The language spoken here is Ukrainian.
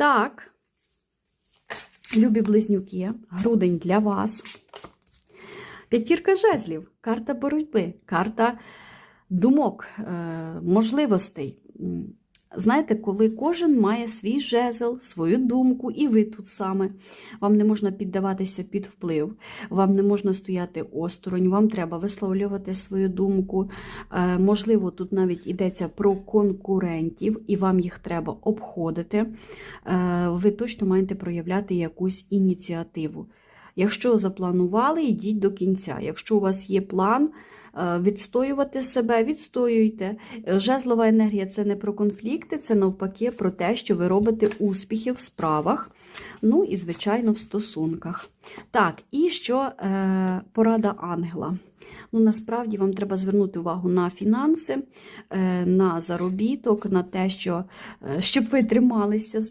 Так, любі близнюки, грудень для вас. П'ятірка жезлів, карта боротьби, карта думок, е, можливостей. Знаєте, коли кожен має свій жезл, свою думку, і ви тут саме. Вам не можна піддаватися під вплив, вам не можна стояти осторонь, вам треба висловлювати свою думку. Е, Можливо, тут навіть йдеться про конкурентів, і вам їх треба обходити. Е, Ви точно маєте проявляти якусь ініціативу. Якщо запланували, йдіть до кінця. Якщо у вас є план е, відстоювати себе, відстоюйте. Жезлова енергія це не про конфлікти, це навпаки про те, що ви робите успіхи в справах, ну і, звичайно, в стосунках. Так, і що е, порада ангела. Ну, насправді вам треба звернути увагу на фінанси, е, на заробіток, на те, що, е, щоб ви трималися